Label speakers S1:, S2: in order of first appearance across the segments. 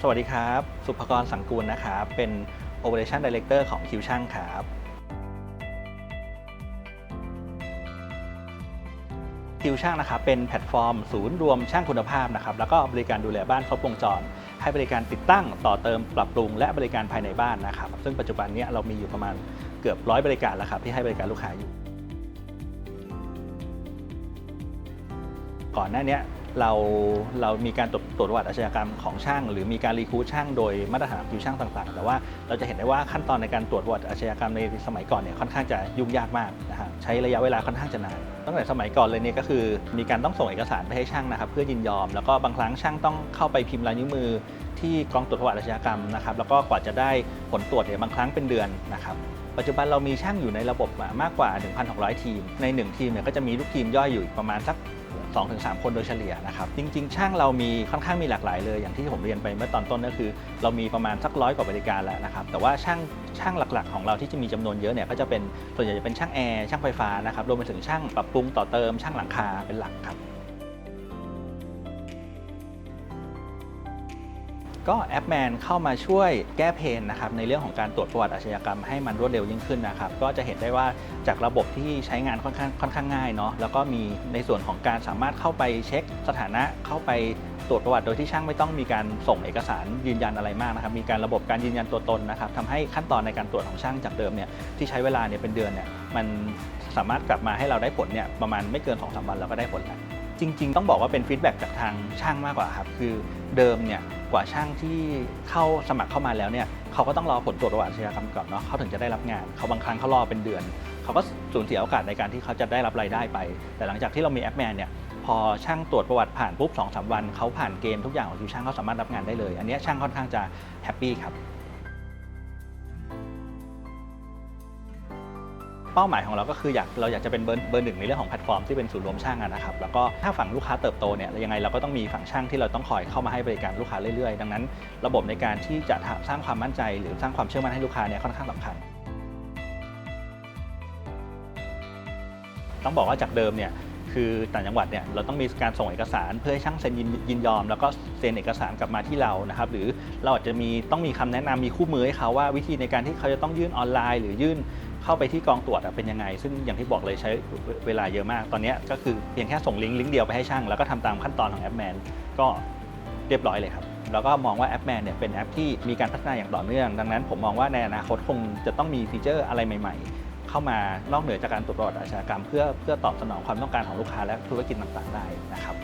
S1: สวัสดีครับ สุภกรสังกูลนะครับ เป็น Operation Director ของคิวช่างครับ คิวช่างนะครับ เป็นแพลตฟอร์ม ศูนย์รวมช่างคุณภาพนะครับ แล้วก็บริการดูแลบ้านครบวงจร ให้บริการติดตั้งต่อเติมปรับปรุง และบริการภายในบ้านนะครับ ซึ่งปัจจุบันนี้เรามีอยู่ประมาณเกือบร้อยบริการแล้วครับที่ให้บริการลูกค้าอยู่ ก่อนหน้านี้ เราเรามีการตรวจตรวจประวัติอาชญากรรมของช่าง หรือมีการรีคูช่างโดยมาตรฐานคิวช่างต่างๆ แต่ว่าเราจะเห็นได้ว่าขั้นตอนในการตรวจประวัติอาชญากรรมในสมัยก่อนเนี่ยค่อนข้างจะยุ่งยากมากนะฮะใช้ระยะเวลาค่อนข้างจะนานตั้งแต่สมัยก่อนเลยเนี่ยก็คือมีการต้องส่งเอกสารไปให้ช่างนะครับเพื่อยินยอม แล้วก็บางครั้งช่างต้องเข้าไปพิมพ์ลายนิ้วมือ ที่กองตรวจประวัติอาชญากรรมนะครับแล้วก็กว่าจะได้ผลตรวจเนี่ยบางครั้งเป็นเดือนนะครับปัจจุบันเรามีช่างอยู่ในระบบมากกว่า 1,600 ทีม ใน 1 ทีมเนี่ยก็จะมีลูกทีมย่อยอยู่ประมาณสัก2-3 คนโดยเฉลี่ยนะครับ จริง ๆ ช่างเรามีค่อนข้างมีหลากหลายเลย อย่างที่ผมเรียนไปเมื่อตอนต้นก็คือ เรามีประมาณสักร้อยกว่าบริการแล้วนะครับ แต่ว่าช่างช่างหลักๆ ของเราที่จะมีจำนวนเยอะเนี่ยก็จะเป็นส่วนใหญ่จะเป็นช่างแอร์ช่างไฟฟ้านะครับรวมไปถึงช่างปรับปรุงต่อเติมช่างหลังคาเป็นหลักครับ ก็แอปแมนเข้ามาช่วยแก้เพนนะครับในเรื่องของการตรวจประวัติอาชญากรรมให้มันรวดเร็วยิ่งขึ้นนะครับก็จะเห็นได้ว่าจากระบบที่ใช้งานค่อนข้างค่อนข้างง่ายเนาะแล้วก็มีในส่วนของการสามารถเข้าไปเช็คสถานะเข้าไปตรวจประวัติโดยที่ช่างไม่ต้องมีการส่งเอกสารยืนยันอะไรมากนะครับ มีการระบบการยืนยันตัวตนนะครับทำให้ขั้นตอนในการตรวจของช่างจากเดิมเนี่ยที่ใช้เวลาเนี่ยเป็นเดือนเนี่ยมันสามารถกลับมาให้เราได้ผลเนี่ยประมาณไม่เกิน2อสวันเราก็ได้ผลแล้ว จริง ๆ ต้องบอกว่าเป็นฟีดแบ็กจากทางช่างมากกว่าครับ คือเดิมเนี่ยกว่าช่างที่เข้าสมัครเข้ามาแล้วเนี่ยเขาก็ต้องรอผลตรวจประวัติอาชญากรรมก่อนเนาะเขาถึงจะได้รับงาน เขาบางครั้งเขารอเป็นเดือน เขาก็สูญเสียโอกาสในการที่เขาจะได้รับรายได้ไป แต่หลังจากที่เรามีแอปแมนเนี่ยพอช่างตรวจประวัติผ่านปุ๊บสองสามวันเขาผ่านเกณฑ์ทุกอย่างของคิวช่างเขาสามารถรับงานได้เลย อันนี้ช่างค่อนข้างจะแฮปปี้ครับ เป้าหมายของเราก็คืออยากเราอยากจะเป็นเบอร์เบอร์หนึ่งในเรื่องของแพลตฟอร์มที่เป็นศูนย์รวมช่างนะครับแล้วก็ถ้าฝั่งลูกค้าเติบโตเนี่ยยังไงเราก็ต้องมีฝั่งช่างที่เราต้องคอยเข้ามาให้บริการลูกค้าเรื่อยๆ ดังนั้น ระบบในการที่จะสร้างความมั่นใจ หรือสร้างความเชื่อมั่นให้ลูกค้าเนี่ยค่อนข้างสำคัญ ต้องบอกว่าจากเดิมเนี่ย คือต่างจังหวัดเนี่ยเราต้องมีการส่งเอกสารเพื่อให้ช่างเซ็นยินยนยอม แล้วก็เซ็นเอกสารกลับมาที่เรานะครับ หรือเราอาจจะมีต้องมีคำแนะนำมีคู่มือให้เขาว่าวิธีในการที่เขาจะต้องยื่นออนไลน์ หรือยื่นเข้าไปที่กองตรวจเป็นยังไง ซึ่งอย่างที่บอกเลยใช้เวลาเยอะมาก ตอนนี้ก็คือเพียงแค่ส่งลิงก์ลิงก์เดียวไปให้ช่าง แล้วก็ทำตามขั้นตอนของแอปแมนก็เรียบร้อยเลยครับแล้วก็มองว่าแอปแมนเนี่ยเป็นแอปที่มีการพัฒนาอย่างต่อเนื่อง ดังนั้นผมมองว่าในอนาคตคงจะต้องมีฟีเจอร์อะไรใหม่ ๆ เข้ามานอกเหนือจากการตรวจประวัติอาชญากรรม เพื่อเพื่อตอบสนองความต้องการของลูกค้าและธุรกิจต่างๆได้นะครับ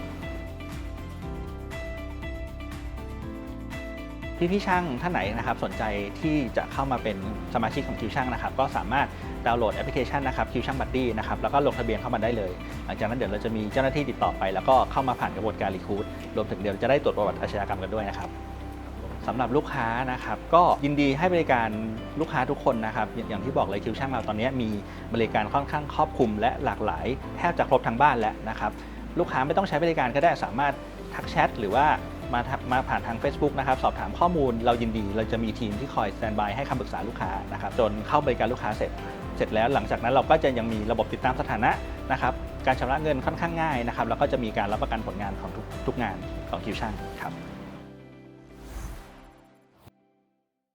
S1: พี่ๆช่างท่านไหนนะครับสนใจที่จะเข้ามาเป็นสมาชิกของคิวช่างนะครับก็สามารถดาวน์โหลดแอปพลิเคชันนะครับคิวช่างบัดดี้นะครับแล้วก็ลงทะเบียนเข้ามาได้เลย หลังจากนั้นเดี๋ยวเราจะมีเจ้าหน้าที่ติดต่อไป แล้วก็เข้ามาผ่านกระบวนการรีคูดรวมถึงเดี๋ยวจะได้ตรวจประวัติอาชญากรรมกันด้วยนะครับ สำหรับลูกค้านะครับก็ยินดีให้บริการลูกค้าทุกคนนะครับอย่างที่บอกเลยคิวช่างเราตอนนี้มีบริการค่อนข้างครอบคลุมและหลากหลาย แทบจะครบทั้งบ้านแล้วนะครับลูกค้าไม่ต้องใช้บริการก็ได้สามารถทักแชทหรือว่ามาทักมาผ่านทาง Facebook นะครับสอบถามข้อมูลเรายินดี เราจะมีทีมที่คอยสแตนบายให้คำปรึกษาลูกค้านะครับจนเข้าบริการลูกค้าเสร็จ เสร็จแล้วหลังจากนั้นเราก็จะยังมีระบบติดตามสถานะนะครับการชำระเงินค่อนข้างง่ายนะครับแล้วก็จะมีการรับประกันผลงานของทุกทุกงานของคิวช่างครับ